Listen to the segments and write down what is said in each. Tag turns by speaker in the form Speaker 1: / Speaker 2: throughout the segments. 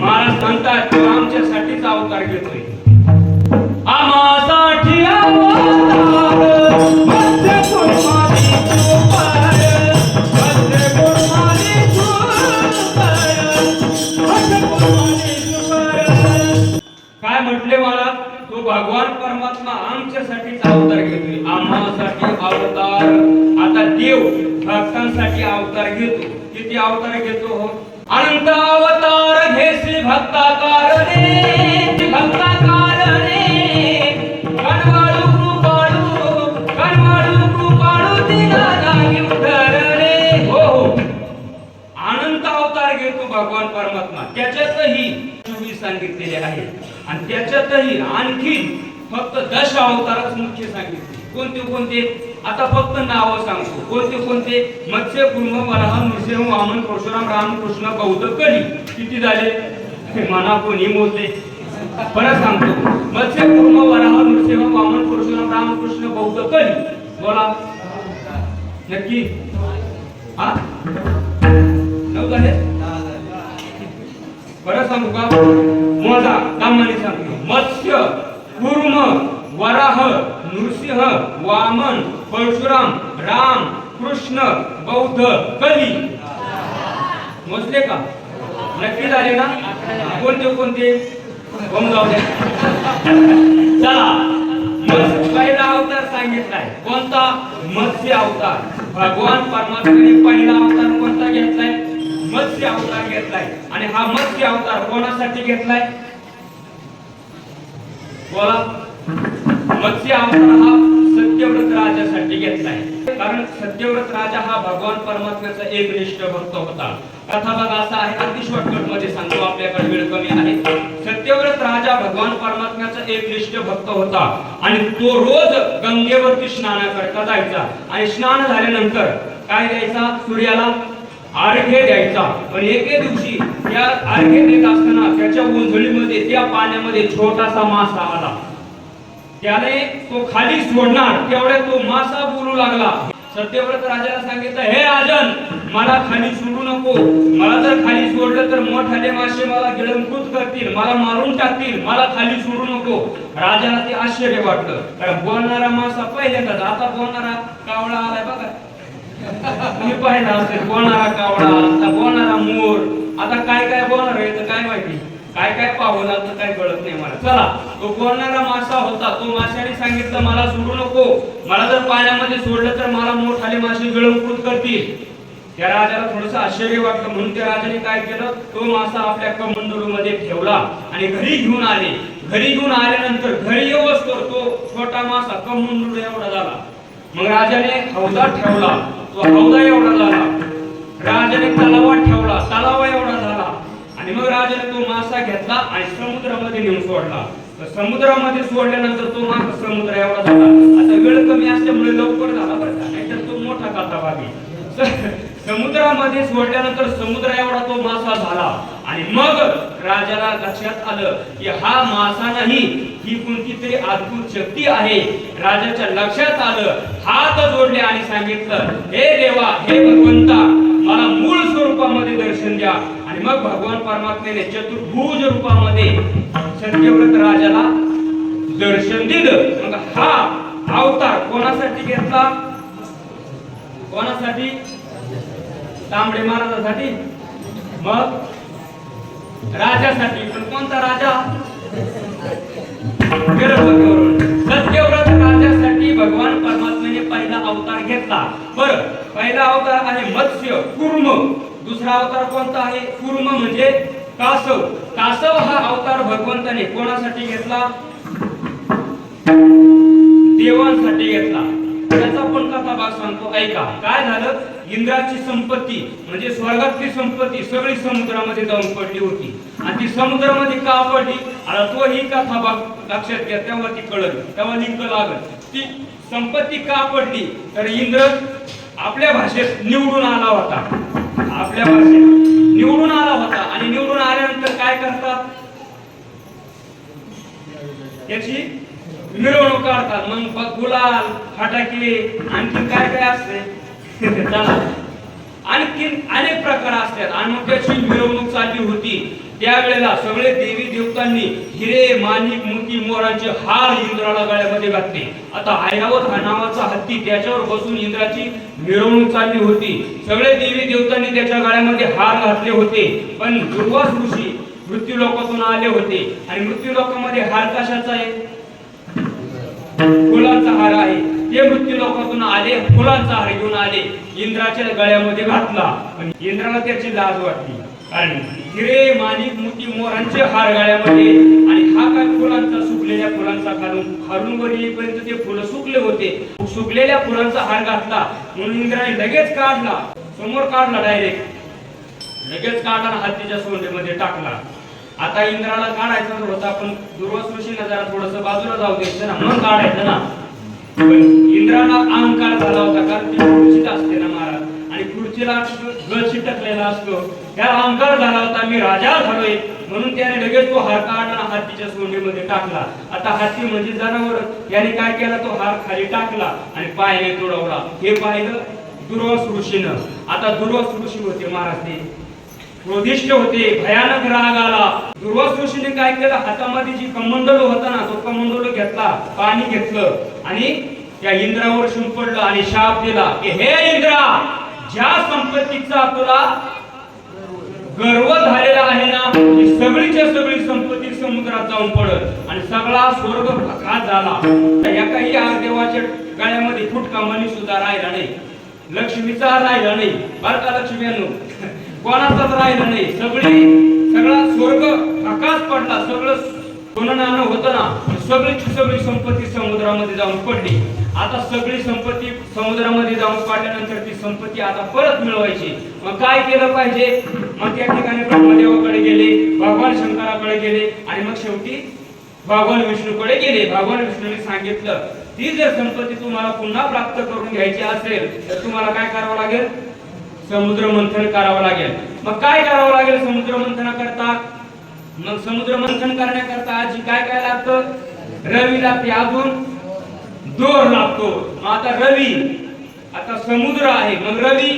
Speaker 1: महाराज म्हणतात आमच्यासाठीच अवतार घेतोय. आम्हासाठी अवतार काय म्हटले मला तो भगवान परमात्मा आमच्यासाठीच अवतार घेतोय. आम्हासाठी अवतार. आता देव भक्तांसाठी अवतार घेतो. किती अवतार घेतो हो? अनंत अवतार. हो, हो. भगवान परमात्मा. त्याच्यातही सांगितलेले आहे. आणि त्याच्यातही आणखी फक्त दश अवतारच मुख्य सांगितले. कोणते कोणते? आता फक्त नाव सांगतो. कोणते कोणते? मत्स्य कुर्म वराह नृसिंह वामन परशुराम रामकृष्ण बौद्ध कली. किती झाले? मना कोणी मोजले परत सांगतो. मत्स्य कुर्म वराह नृसिंह वामन पुरुषोत्तम रामकृष्ण बौद्ध कली बोला. नक्की. हा? नऊ झाले? बरं सांगू का? मोजा. दामाने सांगतो. मत्स्य कुर्म वराह नृसिंह वामन परशुराम राम कृष्ण बौद्ध कली मोजले का? नक्की झाले ना? कोणते कोणते? होम जाऊ दे. चला. मत्स्य पहिला अवतार सांगितलाय. कोणता? मत्स्य अवतार. भगवान परमात्म्याने पहिला अवतार कोणता घेतलाय? मत्स्य अवतार घेतलाय. आणि हा मत्स्य अवतार कोणासाठी घेतलाय? बोला. मत्स्य अवतार हा सत्यव्रत राजासाठी घेतलाय. कारण सत्यव्रत राजा हा भगवान परमात्म्याचा एक निष्ठ भक्त होता. कथा बघा असा आहे अगदी शॉर्टकटमध्ये सांगतो आपल्याकडे वेळ कमी आहे. सत्यव्रत राजा भगवान परमात्म्याचा एक निष्ठ भक्त होता. आणि तो रोज गंगेवरती स्नानाकरता जायचा. आणि स्नान झाल्यानंतर काय द्यायचा? सूर्याला अर्घ्य द्यायचा. पण एके दिवशी त्या अर्घ्य देत असताना त्याच्या उंजळीमध्ये त्या पाण्यामध्ये छोटासा मासा आला. त्याने तो खाली सोडणार तेवढ्या तो मासा बोलू लागला. सत्यव्रत राजाला सांगितलं हे राजन मला खाली सोडू नको. मला जर खाली सोडलं तर मोठाले मासे मला गिळंकृत करतील मला मारून टाकतील मला खाली सोडू नको. राजाला ते आश्चर्य वाटलं. कारण बोलणारा मासा पहिल्यांदाच आता बोलणारा कावळा आलाय बघा. तुम्ही पाहिला असेल बोलणारा कावळा आता बोलणारा मोर. आता काय काय बोलणार आहे तर काय माहिती. काय काय पाहू लागतं काय कळत नाही मला. चला. उगवणारा मासा होता. तो माशाने सांगितलं मला सोडू नको. मला जर पाण्यामध्ये सोडलं तर मला मोठाले मासे गिळंकृत करतील. त्या राजाला थोडस आश्चर्य वाटलं. म्हणून त्या राजाने काय केलं? तो मासा आपल्या कमंडलूमध्ये ठेवला आणि घरी घेऊन आले. घरी घेऊन आल्यानंतर घरी येऊच तर तो छोटा मासा कमंडलू एवढा झाला. मग राजाने हौदा ठेवला. तो हौदा एवढा झाला. राजाने तलावात ठेवला. तलावा एवढा झाला. आणि मग राजाने तो मासा घेतला आणि समुद्रामध्ये नेऊन सोडला. समुद्रामध्ये सोडल्यानंतर तो मासा समुद्र एवढा झाला. आता वेळ कमी असल्यामुळे लवकर झाला बरं का नाहीतर तो मोठा काता भागी समुद्रामध्ये सोडल्यानंतर समुद्र एवढा तो मासा झाला. आणि मग राजाला लक्षात आलं की हा मासा नाही ही कोणती तरी अद्भुत शक्ती आहे. राजाच्या लक्षात आलं हात जोडले आणि सांगितलं हे देवा हे भगवंता मला मूळ स्वरूपामध्ये दर्शन द्या. आणि मग भगवान परमात्मेने चतुर्भुज रूपामध्ये सत्यव्रत राजाला दर्शन दिलं. मग हा अवतार कोणासाठी घेतला? कोणासाठी? तांबडे महाराजासाठी. मग राजासाठी. पण कोणता राजा? दुसरा अवतार कोणता आहे? कुर्म म्हणजे कासव. कासव हा अवतार भगवंताने कोणासाठी घेतला? देवांसाठी घेतला. त्याचा पण कथा भाग सांगतो ऐका. काय झालं? इंद्राची संपत्ती म्हणजे स्वर्गातली संपत्ती सगळी समुद्रामध्ये जाऊन पडली होती. आणि ती समुद्रामध्ये का पडली? आता तो ही कथा भाग लक्षात घ्या तेव्हा ती कळल. तेव्हा लिंक लागल. ती संपत्ती का पडली? तर इंद्र आपल्या भाषेत निवडून आला होता. आपल्या भाषेत निवडून आला होता आणि निवडून आल्यानंतर काय करतात? याची मिरवणूक काढतात. मग गुलाल फटाके आणखी काय काय असते? आणखी अनेक प्रकार असतात. आणि मग त्याची मिरवणूक चालली होती. त्यावेळेला सगळे देवी देवतांनी हिरे माणिक मुकी मोरांचे हार इंद्राला गळ्यामध्ये घातले. आता ऐरावत हा नावाचा हत्ती त्याच्यावर बसून इंद्राची मिरवणूक चालली होती. सगळे देवी देवतांनी त्याच्या गळ्यामध्ये हार घातले होते. पण दुर्वास ऋषी मृत्यू लोकातून आले होते. आणि मृत्यू लोकामध्ये हार कशाचा आहे? फुलांचा हार आहे. ते मृत्यू लोकातून आले फुलांचा हार घेऊन आले. इंद्राच्या गळ्यामध्ये घातला. पण इंद्राला त्याची लाज वाटली. हिरे माणिक मोती मोरांचे हार गाळ्यामध्ये आणि हा काय फुलांचा सुकलेल्या फुलांचा खालून खालून वर येईपर्यंत ते फुलं सुकले होते. सुकलेल्या फुलांचा हार घातला. म्हणून इंद्राने लगेच काढला. समोर काढला डायरेक्ट लगेच काढला हत्तीच्या सोंडेमध्ये टाकला. आता इंद्राला काढायचा जो होता पण दुर्वास ऋषीला जरा थोडस बाजूला जाऊ द्यायचं ना मग काढायचं ना. पण इंद्राला अहंकार झाला होता कारण ती खुर्चीत असते ना महाराज. आणि खुर्चीला गळ चिटकलेला असतो या अहंकार झाला होता मी राजा झालोय. म्हणून त्याने लगेच तो हार काढला हत्तीच्या सोंडीमध्ये टाकला. आता हत्ती म्हणजे जनावर. याने काय केला? तो हार खाली टाकला आणि पायाने तुडवला. हे पाहिलं दुर्वस ऋषीनं. आता दुर्वस ऋषी होते महाराज ते. क्रोधिष्ठ होते भयानक राग आला. दुर्वास ऋषीने काय केलं? हातामध्ये जी कमंडलो होता ना तो कमंडलो घेतला पाणी घेतलं आणि त्या इंद्रावर शिंपडलं आणि शाप दिला की हे इंद्रा ज्या संपत्तीचा तुला गर्व झालेला आहे ना की सगळीच्या सगळी संपत्ती समुद्रात जाऊन पडत आणि सगळा स्वर्ग प्रकाश झाला. एकाही देवाच्या गळ्यामध्ये फुटका मनी सुद्धा राहिला नाही. लक्ष्मीचा राहिला नाही. बर का लक्ष्मी कोणाचाच राहिला नाही. सगळी सगळा स्वर्ग प्रकाश पडला. सगळं सोनं नाणं होतं ना सगळीची सगळी संपत्ती समुद्रामध्ये जाऊन पडली. आता सगळी संपत्ती समुद्रामध्ये जाऊन पडल्यानंतर ती संपत्ती आता परत मिळवायची. मग काय केलं पाहिजे? मग त्या ठिकाणी ब्रह्मदेवाकडे गेले भगवान शंकराकडे गेले आणि मग शेवटी भगवान विष्णूकडे गेले. भगवान विष्णूने सांगितलं ती जर संपत्ती तुम्हाला पुन्हा प्राप्त करून घ्यायची असेल तर तुम्हाला काय करावं लागेल? समुद्र मंथन करावं लागेल. मग काय करावं लागेल समुद्र मंथना करता मग समुद्र मंथन करण्याकरता आजी काय काय लागतं? रवी लागते अजून. दोर लागतो. मग आता रवी. आता समुद्र आहे. मग रवी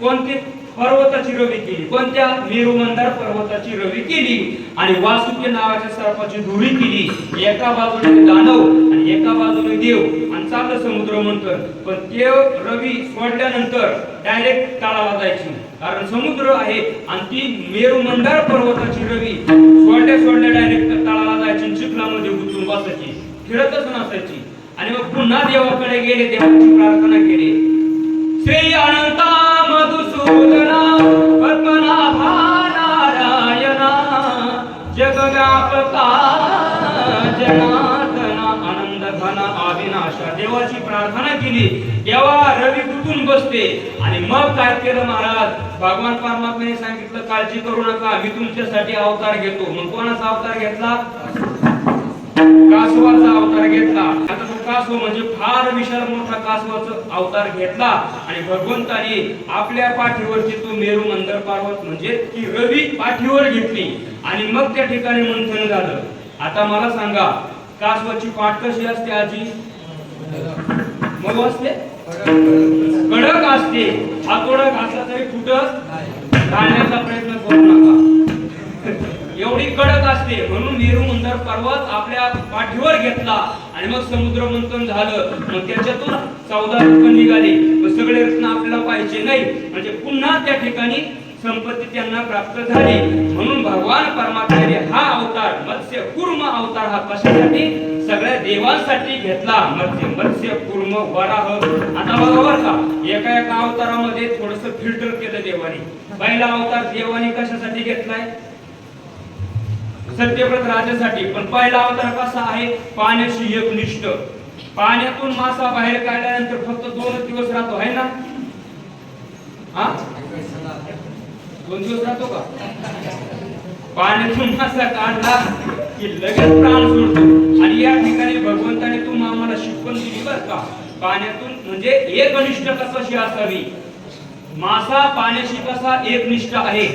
Speaker 1: कोणती पर्वताची रवी केली? कोणत्या मेरुमंदार पर्वताची रवी केली? आणि वासुकी नावाच्या सर्पाची धुळी केली. एका बाजूने दानव आणि एका बाजूने देव. आणि चाललं समुद्र मंथन. पण देव रवी सोडल्यानंतर डायरेक्ट तळाला जायची. कारण समुद्र आहे आणि ती मेरू मंदार पर्वताची रवी. सोडल्या सोडल्या डायरेक्ट तळाला जायची चिखलामध्ये गुंतून बसायची फिरतच नसायची. आणि मग पुन्हा देवाकडे गेले देवाची प्रार्थना केली. श्री अनंता मधुसूदना पद्मनाभा नारायणा जगव्यापका जना. अविनाश. देवाची प्रार्थना केली. देवा रवी गुतून बसते? आणि मग काय केलं महाराज? भगवान परमात्म्याने सांगितलं काळजी करू नका मी तुमच्यासाठी अवतार घेतो. मग कोणाचा अवतार घेतला? कासवाचा अवतार घेतला. आता तो कासव म्हणजे फार विशाल मोठा कासवाचा अवतार घेतला. आणि भगवंताने आपल्या पाठीवरची तो मेरू मंदर पर्वत म्हणजे ती रवी पाठीवर घेतली. आणि मग त्या ठिकाणी मंथन झालं. आता मला सांगा कासवाची पाठ कशी असते आजी? मग असते? कडक असते. हातोडा घातला तरी फुटत घालण्याचा प्रयत्न करू नका. एवढी कडक असते. म्हणून नेहरू मंदर पर्वत आपल्या पाठीवर घेतला आणि मग समुद्र मंथन झालं. मग त्याच्यातून चौदा रत्न निघाले. सगळे रत्न आपल्याला पाहिजे नाही. म्हणजे पुन्हा त्या ठिकाणी संपत्ती त्यांना प्राप्त झाली. म्हणून भगवान परमाचार्य हा अवतार मत्स्य कुर्म अवतार हा कशासाठी? सगळ्या देवांसाठी घेतला. मत्स्य मत्स्य कुर्म वराह. आता बरोबर का एका एका अवतारामध्ये थोडस फिल्टर केलं देवाने. पहिला अवतार देवाने कशासाठी घेतलाय? सत्यव्रत राजासाठी. पण पहिला अवतार कसा आहे? पाण्याशी एकनिष्ठ. पाण्यातून मासा बाहेर काढल्यानंतर फक्त दोनच दिवस राहतो आहे ना? हा? दोन दिवस राहतो का? पाण्यातून मासा काढला की लगेच प्राण सोडतो. आणि या ठिकाणी भगवंताने तुम आम्हाला शिकवण दिली बर का? पाण्यातून म्हणजे एक अनिष्ट कशी असावी मासा पाण्याशी कसा एकनिष्ठ आहे?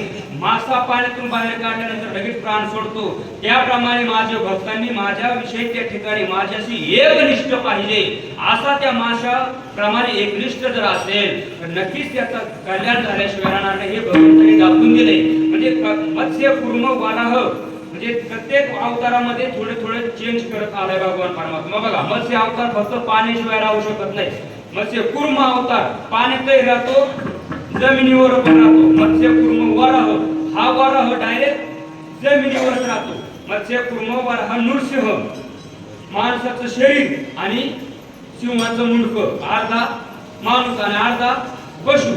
Speaker 1: मासा पाण्यातून बाहेर काढल्यानंतर लगेच प्राण सोडतो. त्याप्रमाणे माझ्या भक्तांनी माझ्याविषयी त्या ठिकाणी माझ्याशी एकनिष्ठ पाहिजे असा त्या माशा प्रमाणे एकनिष्ठ जर असेल तर नक्कीच त्याचा कल्याण झाल्याशिवाय राहणार नाही हे भगवंतांनी दाखवून दिले. म्हणजे मत्स्य कुर्म वाराह म्हणजे प्रत्येक अवतारामध्ये थोडे थोडे चेंज करत आलाय भगवान परमात्मा. बघा मत्स्य अवतार फक्त पाण्याशिवाय राहू शकत नाही. मत्स्य कुर्म अवतार पाण्यातही राहतो जमिनीवर पण राहतो. मत्स्य कुर्म वराह हा वरह हो डायरेक्ट जमिनीवरच राहतो. मत्स्य कुर्म वरह नृसिंह. माणसाचं शरीर आणि सिंहाचं मुंडक. अर्धा माणूस आणि अर्धा पशु.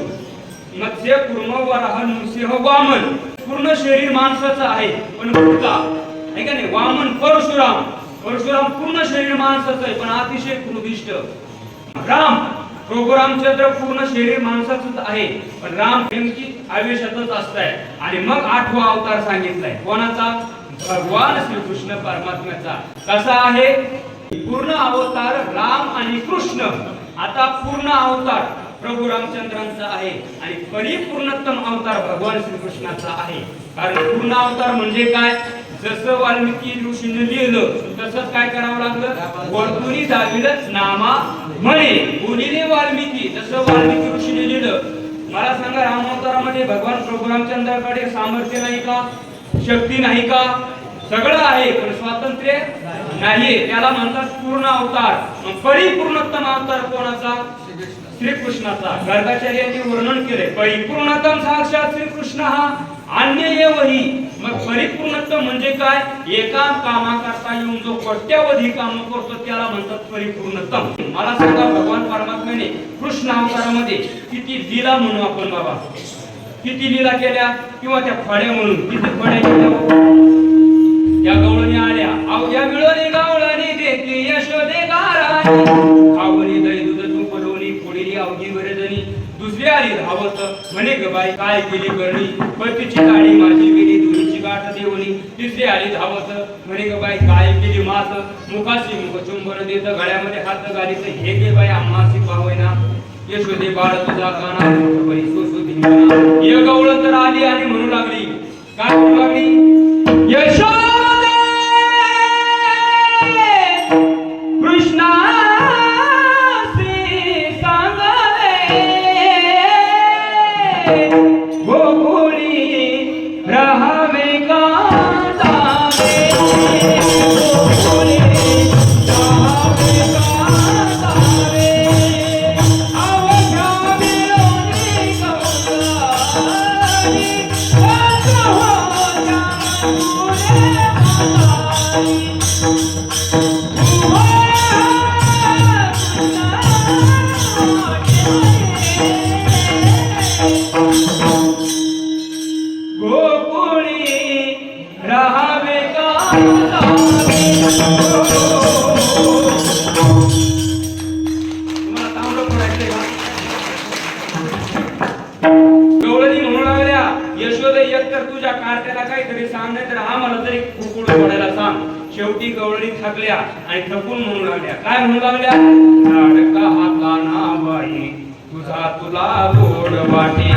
Speaker 1: मत्स्य कुर्म वरह नृसिंह वामन. पूर्ण शरीर माणसाचं आहे पण पुढचा आहे का नाही? वामन परशुराम. परशुराम पूर्ण शरीर माणसाचं आहे पण अतिशय कृदिष्ट राम. प्रभू रामचंद्र पूर्ण शरीर माणसाचंच आहे पण राम नेमकी आयुष्यातच असताय. आणि मग आठवा अवतार सांगितलाय. कोणाचा? भगवान श्रीकृष्ण परमात्म्याचा. कसा आहे? पूर्ण अवतार राम आणि कृष्ण. आता पूर्ण अवतार प्रभू रामचंद्रांचा आहे आणि परिपूर्णतम अवतार भगवान श्रीकृष्णाचा आहे. कारण पूर्ण अवतार म्हणजे काय? जसं वाल्मिकी ऋषीने लिहिलं तसंच काय करावं लागलं? वर्तुनी जावीलच नामा म्हणे बोलिले वाल्मिकी जसं वाल्मिकी ऋषीने लिहिलं मला सांगा रामावतारामध्ये भगवान प्रभू रामचंद्राकडे सामर्थ्य नाही का? शक्ती नाही का? सगळं आहे पण स्वातंत्र्य नाही त्याला म्हणतात पूर्ण अवतार. परिपूर्णतम अवतार कोणाचा? श्रीकृष्णाचा. गर्गाचार्यांनी वर्णन केले परिपूर्णतम साक्षात श्रीकृष्ण हा अन्य येवही मग परिपूर्णतम म्हणजे काय? एका कामाकरता येऊन जो कोट्यावधी काम करतो त्याला म्हणतात परिपूर्णतम मला सांगा भगवान परमात्म्याने कृष्ण अवतारामध्ये किती लीला म्हणू आपण बाबा? किती लीला केल्या? किंवा त्या फड्या म्हणून किती फड्या केल्या? त्या गवळणी आल्या. अवघ्या मिळवली गवळणी देते यशोदे गाराणी खावणी दही दूध तू पडवली फोडीली अवघी बरेजणी दुसरी आली धावत म्हणे ग बाई काय केली करणी? पतीची गाडी माझी गेली दोन्हीची गाठ देवणी तिसरी आली धावत म्हणे ग बाई काय केली मास? मुखाशी मुख चुंबर देत गळ्यामध्ये हात घालीत. हे गे बाई आम्हासी पाहोयना यशोदे बाळ तुझा काना बाई सोसू तर आली आणि म्हणू लागली. काय म्हणू लागली? यशोदा एक तर तुझ्या कार्ट्याला काहीतरी सांग नाही तर आम्हाला तरी कुकुळ फोडायला सांग. शेवटी गवळणी थकल्या आणि थकून म्हणू लागल्या. काय म्हणू लागल्या? लाडका हाताना बाई तुझा तुला गोड वाटे.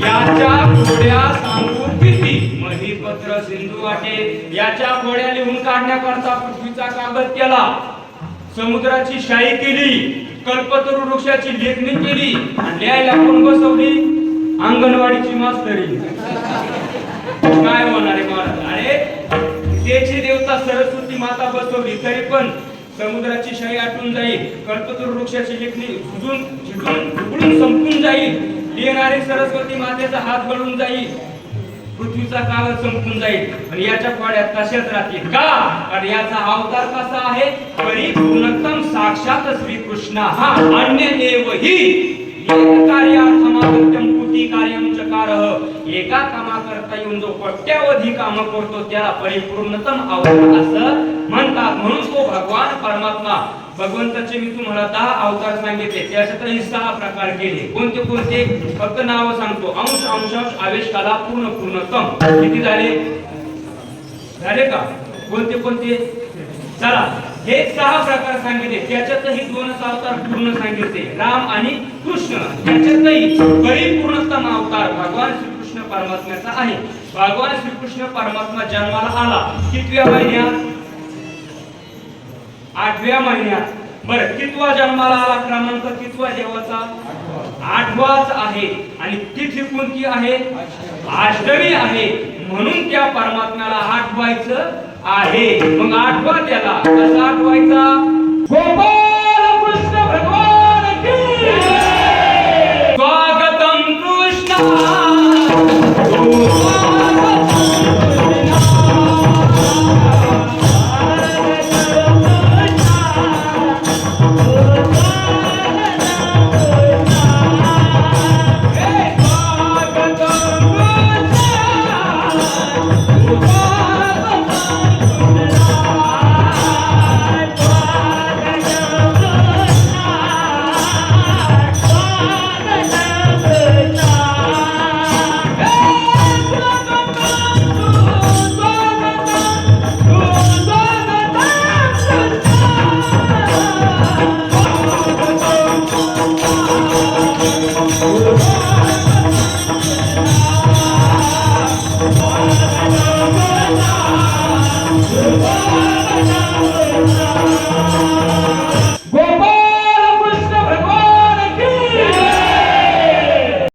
Speaker 1: याच्या खोड्या सांगू किती महीपत्र सिंधू वाटे. याच्या खोड्या लिहून काढण्याकरता पृथ्वीचा कागद केला. समुद्राची शाई केली कल्पतरू वृक्षाची लेखणी केली आणि लिहायला कोण बसवली. अंगणवाडीची मास्तरी. काय होणार आहे महाराज अरे त्याची देवता सरस्वती माता बसवली तरी पण समुद्राची शरी आटून जाईल कल्पतरू वृक्षाची लेखणी झुजून झिटून झुकळून संपून जाईल लिहिणारी सरस्वती मातेचा हात गळून जाईल पृथ्वीचा कागद संपून जाईल आणि याच्या पाड्यात तशाच राहतील. का? आणि याचा अवतार कसा आहे? परिपूर्णतम साक्षात श्रीकृष्ण. हा अन्य देव ही एका कामाकरता येऊन जो कोट्यावधी काम करतो त्याला परिपूर्णतम अवतार असं म्हणतात. म्हणून तो भगवान परमात्मा. भगवंताचे मी तुम्हाला दहा अवतार सांगितले. त्याच्यातही सहा प्रकार केले. कोणते कोणते? फक्त नाव सांगतो. अंश अंशांश आवेश काला पूर्ण पूर्णतम. किती झाले? झाले का? कोणते कोणते? चला. हे सहा प्रकार सांगितले. त्याच्यातही दोनच अवतार पूर्ण सांगितले. राम आणि कृष्ण. त्याच्यातही परिपूर्णतम अवतार. भगवान श्रीकृष्ण परमात्म्याचा आहे. भगवान श्रीकृष्ण परमात्मा जन्माला आला. कितव्या महिन्यात? आठव्या महिन्यात. बर कितवा जन्माला आला? क्रमांक कितवा देवाचा? आठवाच आहे. आणि तिथी कोणती आहे? अष्टमी आहे. म्हणून त्या परमात्म्याला आठवायचं आहे. मग आठवा त्याला. कसं आठवायचा? गोपाल